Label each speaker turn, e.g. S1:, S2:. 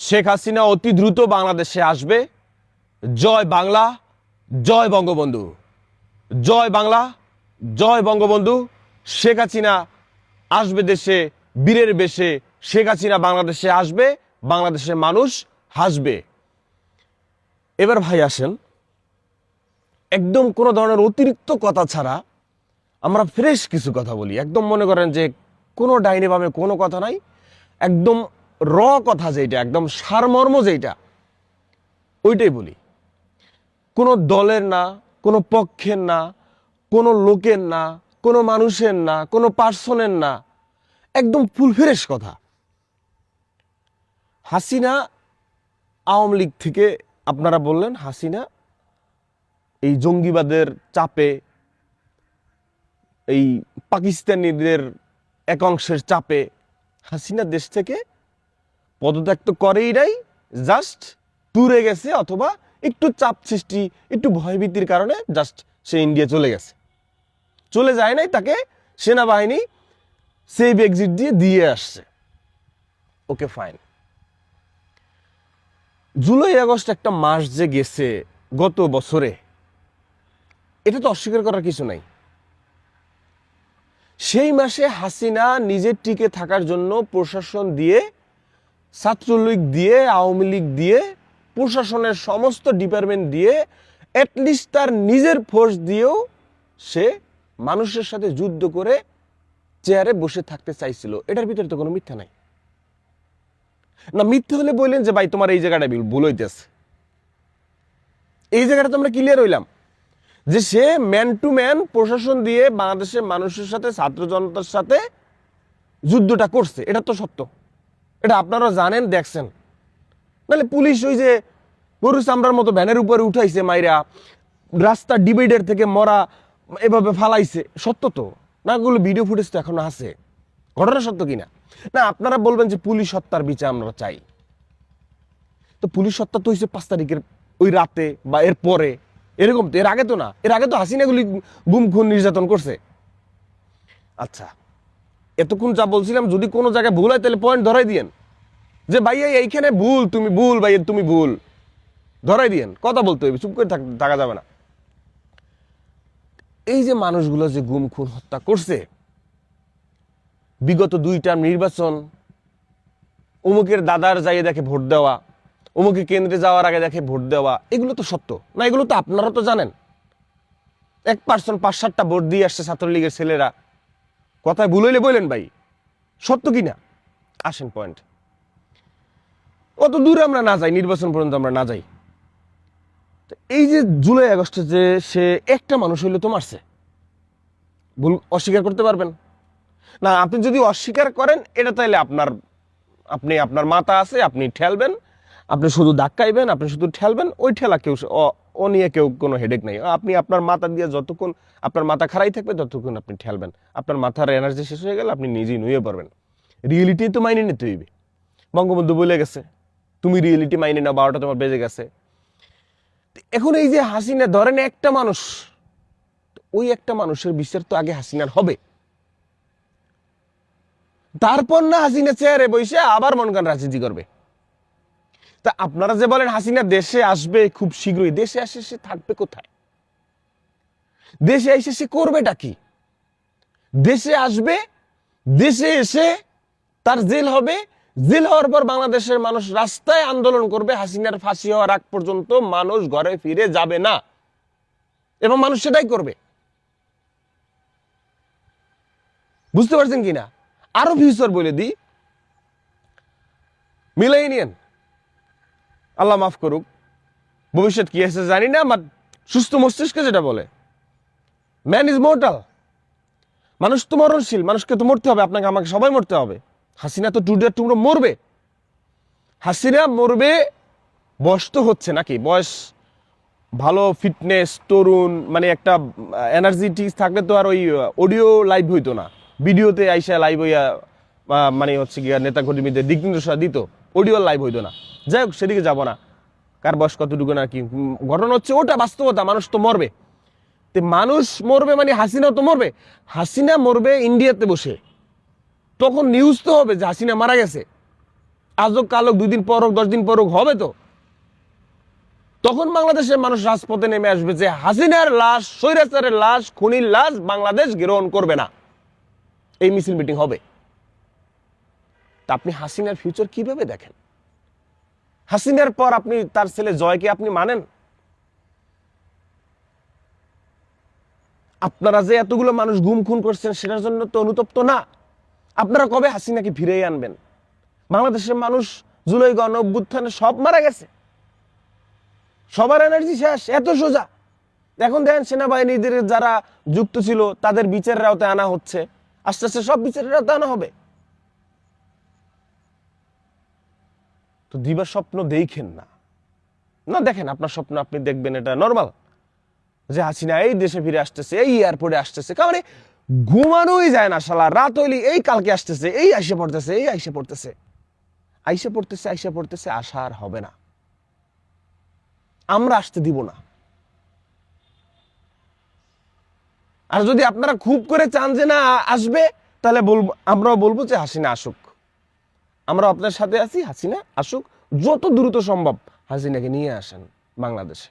S1: শেখ হাসিনা অতি দ্রুত বাংলাদেশে আসবে। জয় বাংলা, জয় বঙ্গবন্ধু। জয় বাংলা, জয় বঙ্গবন্ধু। শেখ হাসিনা আসবে দেশে, বীরের বেশে। শেখ হাসিনা বাংলাদেশে আসবে, বাংলাদেশের মানুষ হাসবে। এবার ভাই আসেন। একদম কোনো ধরনের অতিরিক্ত কথা ছাড়া আমরা ফ্রেশ কিছু কথা বলি। একদম মনে করেন যে কোনো ডাইনে বামে কোনো কথা নাই। একদম র কথা যেটা একদম সারমর্ম যেটা ওইটাই বলি। কোনো দলের না, কোনো পক্ষের না, কোনো লোকের না, কোনো মানুষের না, কোনো পার্সনের না, একদম ফুল ফ্রেশ কথা। হাসিনা আওয়ামী লীগ থেকে আপনারা বললেন, হাসিনা এই জঙ্গিবাদের চাপে, এই পাকিস্তানিদের এক অংশের চাপে, হাসিনা দেশ থেকে পদত্যাগ তো করেই নাই জাস্ট দূরে গেছে অথবা একটু চাপ সৃষ্টি, একটু ভয়ভীতির কারণে জাস্ট সে ইন্ডিয়া চলে গেছে। চলে যায় নাই, তাকে সেনাবাহিনী সেভ এক্সিট দিয়ে দিয়ে আসছে। ওকে ফাইন জুলাই আগস্ট একটা মাস যে গেছে গত বছরে, এটা তো অস্বীকার করার কিছু নাই। সেই মাসে হাসিনা নিজের টিকে থাকার জন্য প্রশাসন দিয়ে ছাত্রলীগ দিয়ে, আওয়ামী লীগ দিয়ে, প্রশাসনের সমস্ত ডিপার্টমেন্ট দিয়ে অ্যাটলিস্ট তার নিজের ফোর্স দিয়েও সে মানুষের সাথে যুদ্ধ করে চেয়ারে বসে থাকতে চাইছিল। এটার ভিতরে তো কোনো মিথ্যা নাই। না, মিথ্যা হলে বললেন যে, ভাই, তোমার এই জায়গাটা ভুল- হইতেছে। এই জায়গাটা তো আমরা ক্লিয়ার হইলাম। যে সে ম্যান টু ম্যান প্রশাসন দিয়ে বাংলাদেশের মানুষের সাথে, ছাত্র জনতার সাথে যুদ্ধটা করছে, এটা তো সত্য। এটা আপনারা জানেন, দেখছেন। নাহলে পুলিশ ওই যে গরু চামড়ার মতো ভ্যানের উপরে উঠাইছে মাইরা, রাস্তা ডিভাইডার থেকে মরা, এভাবে ফালাইছে। সত্য তো? না ওগুলো ভিডিও ফুটেজ তো এখনও আছে। ঘটনা সত্য কিনা? না, আপনারা বলবেন যে পুলিশ হত্যার বিচার আমরা চাই। তো পুলিশ হত্যা তো হয়েছে পাঁচ তারিখের ওই রাতে বা এর পরে। এরকম তো, এর আগে তো না, এর আগে তো হাসিনাগুলি গুম, খুন নির্যাতন করছে। আচ্ছা। এতক্ষণ যা বলছিলাম, যদি কোনো জায়গায় ভুল হয়, তাহলে পয়েন্ট ধরাই দিয়েন। যে ভাইয়া, এইখানে ভুল, তুমি ভুল ভাই তুমি ভুল। ধরাই দিয়েন, কথা বলতে হবে, চুপ করে থাকা যাবে না। এই যে মানুষগুলো যে গুম, খুন, হত্যা করছে, বিগত দুইটা নির্বাচন, অমুকের দাদার যাইয়ে দেখে ভোট দেওয়া অমুকে কেন্দ্রে যাওয়ার আগে দেখে ভোট দেওয়া, এগুলো তো সত্য। না, এগুলো তো আপনারা তো জানেন। এক পার্সন পাঁচ সাতটা ভোট দিয়ে আসছে ছাত্রলীগের ছেলেরা। কথায় ভুল হইলে বললেন ভাই। সত্য কি না? আসেন পয়েন্ট অত দূরে আমরা না যাই, নির্বাচন পর্যন্ত আমরা না যাই। এই যে জুলাই আগস্টে যে সে একটা মানুষ হইলে তো মারছে। ভুল অস্বীকার করতে পারবেন? না, আপনি যদি অস্বীকার করেন, এটা তাইলে আপনার, আপনি আপনার মাথা আছে, আপনি ঠেলবেন। আপনি শুধু ধাক্কাইবেন, আপনি শুধু ঠেলবেন, ওই ঠেলা কেউ ও- নিয়ে কেউ কোনো হেডেক নেই। আপনি আপনার মাথা দিয়ে যতক্ষণ, আপনার মাথা খারাই থাকবে ততক্ষণ আপনি ঠেলবেন। আপনার মাথার এনার্জি শেষ হয়ে গেলে আপনি নিজেই নুয়ে পারবেন রিয়েলিটি তো মাইনে নিতে হইবে। বঙ্গবন্ধু বলে গেছে, তুমি রিয়েলিটি মাইনে নাও, বারোটা তোমার বেজে গেছে। এখন এই যে হাসিনা, ধরেন একটা মানুষ, ওই একটা মানুষের বিচার তো আগে হাসিনার হবে। তারপর না হাসিনা চেয়ারে বসে আবার মন গান রাজনীতি করবে। তা আপনারা যে বলেন হাসিনা দেশে আসবে খুব শীঘ্রই, দেশে আসে সে থাকবে কোথায়? দেশে এসে সে করবেটা কি? দেশে আসবে, দেশে এসে তার জেল হবে, জেল হওয়ার পর বাংলাদেশের মানুষ রাস্তায় আন্দোলন করবে, হাসিনার ফাঁসি হওয়ার আগ পর্যন্ত মানুষ ঘরে ফিরে যাবে না। এবং মানুষ সেটাই করবে। বুঝতে পারছেন কিনা? আরও ফিউচার বলে দিই। মিলাই নিয়েন আল্লাহ মাফ করুক। ভবিষ্যৎ কি আছে জানি না বাট সুস্থ মস্তিষ্কে যেটা বলে ম্যান ইজ মোর্টাল মানুষ তো মরণশীল, মানুষকে তো মরতে হবে, আপনাকে, আমাকে সবাই মরতে হবে। হাসিনা তো টুডে টুকরো মরবে। হাসিনা মরবে, বয়স তো হচ্ছে নাকি? বয়স ভালো ফিটনেস তরুণ মানে একটা এনার্জিটিক থাকলে তো আর ওই অডিও লাইভ হইতো না। ভিডিওতে আইসা লাইভ হইয়া মানে হচ্ছে গিয়া নেতা কর্মীদের দিক নির্দেশনা দিত অডিও লাইভ হইতো না। যাই হোক, সেদিকে যাব না। কার বয়স কতটুকু না কি? ঘটনা হচ্ছে ওটা, বাস্তবতা, মানুষ তো মরবে। তে মানুষ মরবে মানে হাসিনা তো মরবে। হাসিনা মরবে ইন্ডিয়াতে বসে। তখন নিউজ তো হবে যে হাসিনা মারা গেছে। আজক কালক দুই দিন পরক দশ দিন পরক হবে তো। তখন বাংলাদেশের মানুষ রাজপথে নেমে আসবে যে হাসিনার লাশ, স্বৈরাচারের লাশ, খুনির লাশ বাংলাদেশ গ্রহণ করবে না। এই মিছিল মিটিং হবে। তা আপনি হাসিনার ফিউচার কীভাবে দেখেন? হাসিনার পর আপনি তার ছেলে জয়কে আপনি মানেন? আপনারা যে এতগুলো মানুষ গুম খুন করছেন সেটার জন্য তো অনুতপ্ত না। আপনারা কবে হাসিনাকে ফিরিয়ে আনবেন? বাংলাদেশের মানুষ জুলাই গণ অভ্যুত্থানে সব মারা গেছে। সবার এনার্জি শেষ, এত সোজা। এখন দেখেন সেনাবাহিনীদের যারা যুক্ত ছিল, তাদের বিচারের আওতায় আনা হচ্ছে। আস্তে আস্তে সব বিচারের আওতায় আনা হবে। তো দিবার স্বপ্ন দেখেন না। না দেখেন, আপনার স্বপ্ন আপনি দেখবেন, এটা নর্মাল যে হাসিনা এই দেশে ফিরে আসতেছে, এই এয়ারপোর্টে আসতেছে, কারণ ঘুমানোই যায় না শালা, রাত হইলি এই কালকে আসতেছে, এই আইসে পড়তেছে, এই আইসে পড়তেছে। আইসে পড়তেছে আইসে পড়তেছে আশা আর হবে না। আমরা আসতে দিব না। আর যদি আপনারা খুব করে চান যে না, আসবে, তাহলে বলব, আমরাও বলব যে হাসিনা আসুক। আমরা আপনার সাথে আছি হাসিনা আসুক যত দ্রুত সম্ভব হাসিনাকে নিয়ে আসেন বাংলাদেশে।